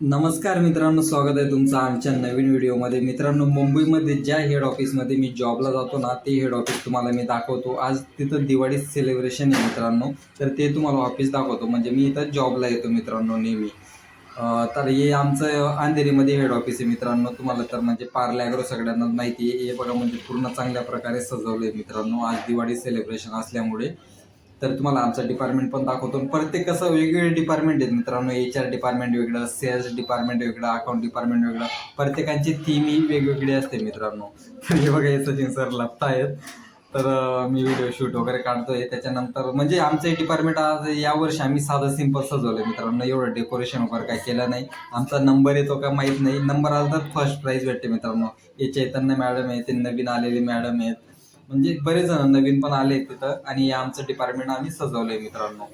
नमस्कार मित्रांनो स्वागत आहे तुमचं आमच्या नवीन व्हिडिओमध्ये. मित्रांनो मुंबईमध्ये ज्या हेड ऑफिसमध्ये मी जॉबला जातो ना ते हेड ऑफिस तुम्हाला मी दाखवतो. आज तिथं दिवाळी सेलिब्रेशन आहे मित्रांनो. तर ते तुम्हाला ऑफिस दाखवतो. म्हणजे मी इथं जॉबला येतो मित्रांनो नेहमी. तर हे आमचं अंधेरीमध्ये हेड ऑफिस आहे मित्रांनो. तुम्हाला तर म्हणजे पार्ले ॲग्रो सगळ्यांना माहिती आहे. हे बघा म्हणजे पूर्ण चांगल्या प्रकारे सजवलं आहे मित्रांनो. आज दिवाळी सेलिब्रेशन असल्यामुळे. तर तुम्हाला आमचा डिपार्टमेंट पण दाखवतो. प्रत्येक कसं वेगवेगळे डिपार्टमेंट आहेत मित्रांनो. एच आर डिपार्टमेंट वेगळं सेल्स डिपार्टमेंट वेगळं अकाउंट डिपार्टमेंट वेगळं. प्रत्येकांची थीम ही वेगवेगळी असते मित्रांनो. तर हे बघा हे सचिन सर लपता आहेत तर मी व्हिडिओ शूट वगैरे काढतोय. त्याच्यानंतर म्हणजे आमचं डिपार्टमेंट आज यावर्षी आम्ही साधं सिंपल सजवलं मित्रांनो. एवढं डेकोरेशन वगैरे काय केलं नाही. आमचा नंबर येतो का माहीत नाही. नंबर आला तर फर्स्ट प्राईज भेटते मित्रांनो. हे चैतन्य मॅडम आहे ते नवीन आलेली मॅडम आहेत. म्हणजे बरेच जण नवीन पण आले तिथं आणि आमचं डिपार्टमेंट आम्ही सजवलंय मित्रांनो.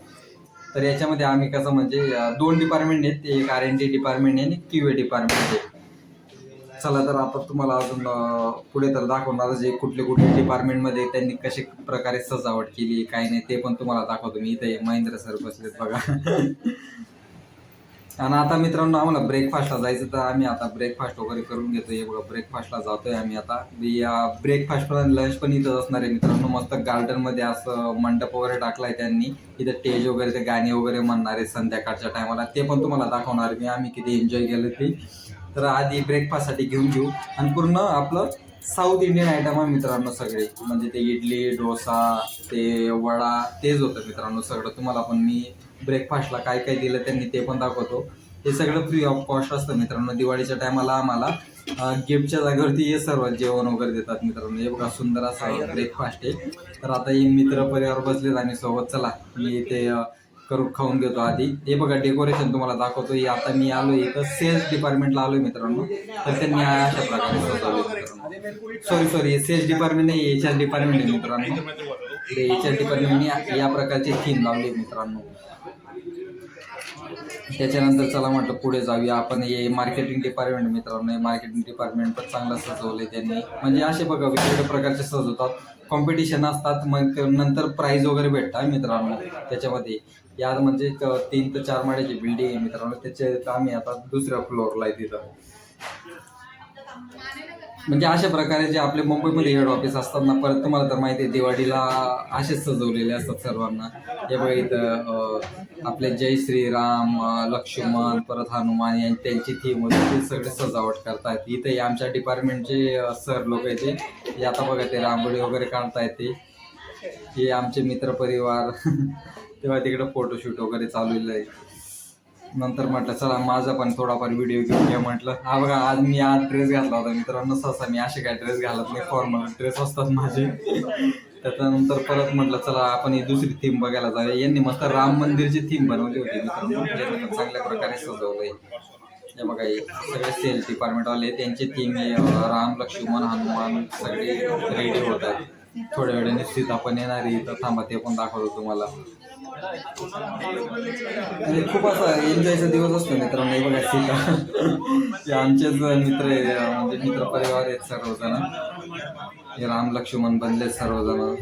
तर याच्यामध्ये आम्ही कसं म्हणजे दोन डिपार्टमेंट आहेत. एक आर एन डी डिपार्टमेंट आहे आणि क्यू ए डिपार्टमेंट आहे. चला तर आता तुम्हाला अजून पुढे तर दाखवणार जे कुठले कुठले डिपार्टमेंटमध्ये त्यांनी कशा प्रकारे सजावट केली काय नाही ते पण तुम्हाला दाखवतो. मी इथे महेंद्र सर बसलेत बघा. आणि आता मित्रांनो आम्हाला ब्रेकफास्टला जायचं तर आम्ही आता ब्रेकफास्ट वगैरे करून घेतो हे बघा ब्रेकफास्टला जातोय आम्ही आता. या ब्रेकफास्ट पण लंच पण इथंच असणार आहे मित्रांनो. मस्त गार्डनमध्ये असं मंडप वगैरे टाकलाय त्यांनी. इथं टेज वगैरे ते गाणी वगैरे म्हणणार आहे संध्याकाळच्या टायमाला ते पण तुम्हाला दाखवणार मी आम्ही किती एन्जॉय केलं ते. तर आधी ब्रेकफास्टसाठी घेऊन घेऊ. आणि पूर्ण आपलं साऊथ इंडियन आयटम आहे मित्रांनो सगळे. म्हणजे ते इडली डोसा ते वडा तेच होतं मित्रांनो सगळं. तुम्हाला पण मी ब्रेकफास्टला काय काय दिलं त्यांनी ते पण दाखवतो. हे सगळं फ्री ऑफ कॉस्ट असतं मित्रांनो. दिवाळीच्या टायमाला आम्हाला गिफ्टच्या जागेवरती हे सर्व जेवण वगैरे देतात मित्रांनो. हे बघा सुंदर असा ब्रेकफास्ट आहे. तर आता हे मित्र परिवार बसलेत आणि सोबत चला मी ते अं, करून खाऊन घेतो आधी. हे बघा डेकोरेशन तुम्हाला दाखवतो. हे आता मी आलो इथं. सेल्स डिपार्टमेंटला आलोय मित्रांनो. तर त्यांनी अशा प्रकारे सॉरी सॉरी सेल्स डिपार्टमेंट नाही एच आर डिपार्टमेंट आहे मित्रांनो. एच आर डिपार्टमेंटने या प्रकारची थीम लावली मित्रांनो. त्याच्यानंतर चला म्हटलं पुढे जाऊया. आपण हे मार्केटिंग डिपार्टमेंट मित्रांनो मार्केटिंग डिपार्टमेंट पण चांगलं सजवलंय त्यांनी. म्हणजे असे बघा वेगवेगळ्या प्रकारचे सजवतात. कॉम्पिटिशन असतात मग नंतर प्राईज वगैरे भेटतात मित्रांनो त्याच्यामध्ये. यात म्हणजे तीन ते चार माळ्याची बिल्डिंग आहे मित्रांनो. त्याचे आम्ही आता दुसऱ्या फ्लोअरला आहे तिथं. म्हणजे अशा प्रकारे जे आपले मुंबईमध्ये हेड ऑफिस असतात ना परत तुम्हाला तर माहिती आहे दिवाळीला असेच सजवलेले असतात सर्वांना. हे बघा इथं आपले जय श्रीराम लक्ष्मण परत हनुमान यांची त्यांची थीम होती ते सगळे सजावट करतायत. इथे आमच्या डिपार्टमेंटचे सर लोक आहेत ते. आता बघा ते रांगोळी वगैरे काढतायत ते. हे आमचे मित्रपरिवार. तेव्हा तिकडे फोटोशूट वगैरे चालू आहे. नंतर म्हटलं चला माझा पण थोडाफार व्हिडिओ घेऊन घ्या म्हटलं. हा बघा आज मी आज ड्रेस घातला होता मित्रांनो सहसा मी असे काय ड्रेस घालत नाही फॉर्मल ड्रेस असतात माझे. त्याच्यानंतर परत म्हटलं चला आपण ही दुसरी थीम बघायला जाऊया. यांनी मस्त राम मंदिरची थीम बनवली होती मित्रांनो. चांगल्या प्रकारे सजवलंय. हे बघा सगळे सेल्स डिपार्टमेंटवाले त्यांची थीम राम लक्ष्मण हनुमान सगळे रेडी होत थोड्या वेळाने सीता पण येणार आहे तर थांबा ते पण दाखवतो तुम्हाला. खूप असा एन्जॉयचा दिवस असतो मित्रांनो हे बघा सीता आमचेच मित्र म्हणजे मित्र परिवार आहेत सर्वजण. हे राम लक्ष्मण बनले सर्वजण.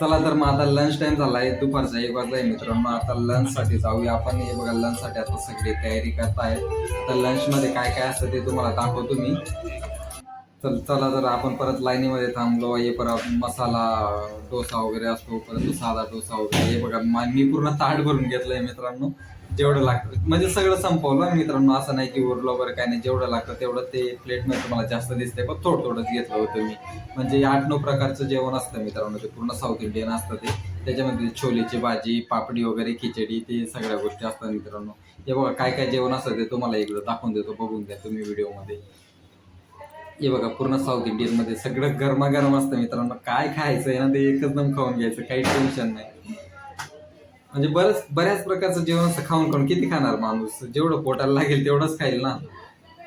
चला तर मग आता लंच टाइम झाला आहे दुपारचा एक वाजला आहे मित्रांनो. आता लंचसाठी जाऊया आपण. हे बघा लंचसाठी आता सगळी तयारी करतायत. आता लंचमध्ये काय काय असतं ते तुम्हाला दाखवतो मी. चल चला जर आपण परत लाईनीमध्ये थांबलो हे परत मसाला डोसा वगैरे असतो परत तो साधा डोसा वगैरे हे बघा मी पूर्ण ताट भरून घेतलंय मित्रांनो जेवढं लागतं. म्हणजे सगळं संपवलं मित्रांनो असं नाही की उरलं वगैरे काय नाही जेवढं लागतं तेवढं ते प्लेटमध्ये तुम्हाला जास्त दिसतंय. पण थोडं थोडंच घेतलं होतं मी. म्हणजे आठ नऊ प्रकारचं जेवण असतं मित्रांनो ते पूर्ण साऊथ इंडियन असतं ते. त्याच्यामध्ये छोलेची भाजी पापडी वगैरे खिचडी ते सगळ्या गोष्टी असतात मित्रांनो. हे बघा काय काय जेवण असतं ते तुम्हाला एकदा दाखवून देतो बघून द्या तुम्ही व्हिडिओमध्ये हे बघा पूर्ण साऊथ इंडियनमध्ये सगळं गरमागरम असतं मित्रांनो. काय खायचं आहे ना ते एकच दम खाऊन घ्यायचं काही टेन्शन नाही. म्हणजे बरंच बऱ्याच प्रकारचं जेवण असं खाऊन खाऊन किती खाणार माणूस? जेवढं पोटाला लागेल तेवढंच खाईल ना.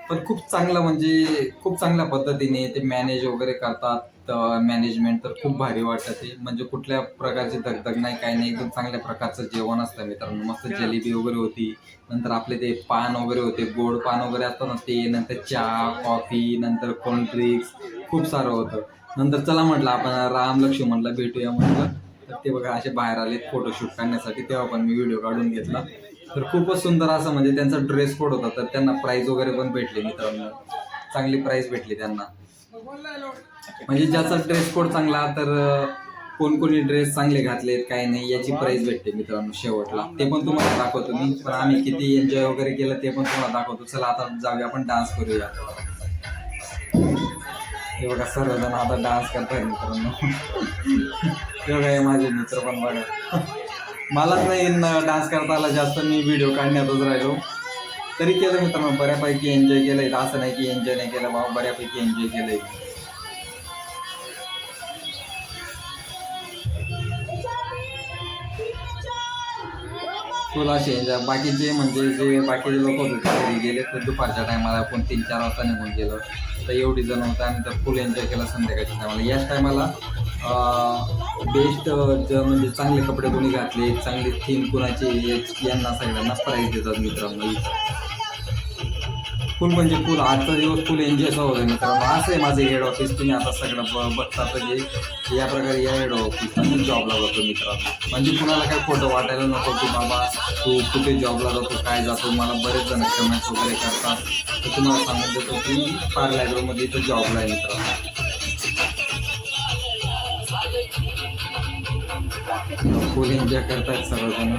पण खूप चांगलं म्हणजे खूप चांगल्या पद्धतीने ते मॅनेज वगैरे करतात. मॅनेजमेंट तर खूप भारी वाटतं ते. म्हणजे कुठल्या प्रकारची दगदग नाही काही नाही. एकदम चांगल्या प्रकारचं जेवण असतं मित्रांनो. मस्त जलेबी वगैरे होती. नंतर आपले ते पान वगैरे होते. गोड पान वगैरे असतं ना ते. नंतर चहा कॉफी नंतर कोल्ड ड्रिंक्स खूप सारं होतं. नंतर चला म्हटलं आपण राम लक्ष्मणला भेटूया म्हटलं. तर ते बघा असे बाहेर आले फोटोशूट करण्यासाठी. तेव्हा पण मी व्हिडिओ काढून घेतला. तर खूपच सुंदर असं म्हणजे त्यांचा ड्रेस कोड होता. तर त्यांना प्राईज वगैरे पण भेटली मित्रांनो. चांगली प्राईज भेटली त्यांना. म्हणजे ज्याचा ड्रेस कोड चांगला तर कोणकोणी ड्रेस चांगले घातलेत काय नाही याची प्राईज भेटते मित्रांनो शेवटला. ते पण तुम्हाला दाखवतो मी पण आम्ही किती एन्जॉय वगैरे केलं ते पण तुम्हाला दाखवतो. चला आता जाऊया आपण डान्स करूया. हे बघा सर्वजण आता डान्स करताय मित्रांनो. हे बघा हे माझे मित्र पण बघा. मलाच नाही डान्स करता आला जास्त मी व्हिडिओ काढण्यातच राहिलो. तरी केलं मित्रांनो बऱ्यापैकी एन्जॉय केलंय. असं नाही की एन्जॉय नाही केलं बाबा बऱ्यापैकी एन्जॉय केलंय. फुल असे एन्जॉय बाकीचे म्हणजे जे बाकीचे लोक होते घरी गेले तर दुपारच्या टायमाला आपण तीन चार वाजता निघून गेलं. तर एवढी जण होतं आणि तर फुल एन्जॉय केला संध्याकाळच्या टायमाला याच टायमाला बेस्ट म्हणजे चांगले कपडे कोणी घातले चांगली थीम कुणाचे यांना सगळ्यांना प्राईज देतात मित्रांनो. इथं फुल म्हणजे फुल आजचा दिवस फुल एन्जॉयचा होता मित्रांनो. असं आहे माझं हेड ऑफिस तुम्ही आता सगळं ब- बघता म्हणजे या प्रकारे या हेड ऑफिसला मी जॉबला जातो मित्रांनो. म्हणजे कुणाला काय फोटो वाटायला नको की बाबा तू कुठे जॉबला जातो काय जातो मला बरेच जण कमेंट्स वगैरे करतात. तर तुम्हाला सांगत देतो की फार लायब्ररीमध्ये इथं जॉबला आहे मित्रांनो. फुल एन्जॉय करतायत सर्वजण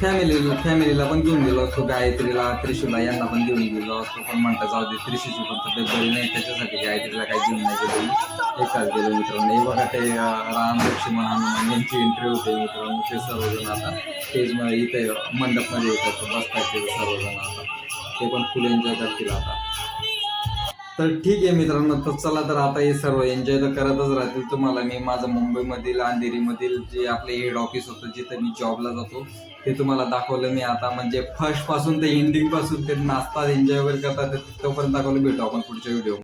फॅमिलीला फॅमिलीला पण घेऊन गेलो असतो. गायत्रीला त्रिशूला यांना पण घेऊन गेलो असतो. पण म्हणता जाऊ दे त्रिशूची पण तब्येत बरी नाही त्याच्यासाठी गायत्रीला काही घेऊन नाही गेलो. एकाच गेलो मित्रांनो. हे बघा ते राम लक्ष्मण हनुमान यांची एंट्री होते मित्रांनो. ते सर्वजण आता स्टेज इथे मंडपमध्ये येतात. बसतात ते सर्वजण आता. ते पण फुल एन्जॉय करतील आता. तर ठीक आहे मित्रांनो तर चला तर आता हे सर्व एन्जॉय तर करतच राहतील तुम्हाला. मी माझं मुंबईमधील अंधेरीमधील जे आपले हेड ऑफिस होतं जिथं मी जॉबला जातो ते तुम्हाला दाखवलं मी आता. म्हणजे फर्स्टपासून ते एंडिंगपासून ते नाचतात एन्जॉय वगैरे करतात ते तोपर्यंत दाखवलं भेटू आपण पुढच्या व्हिडिओ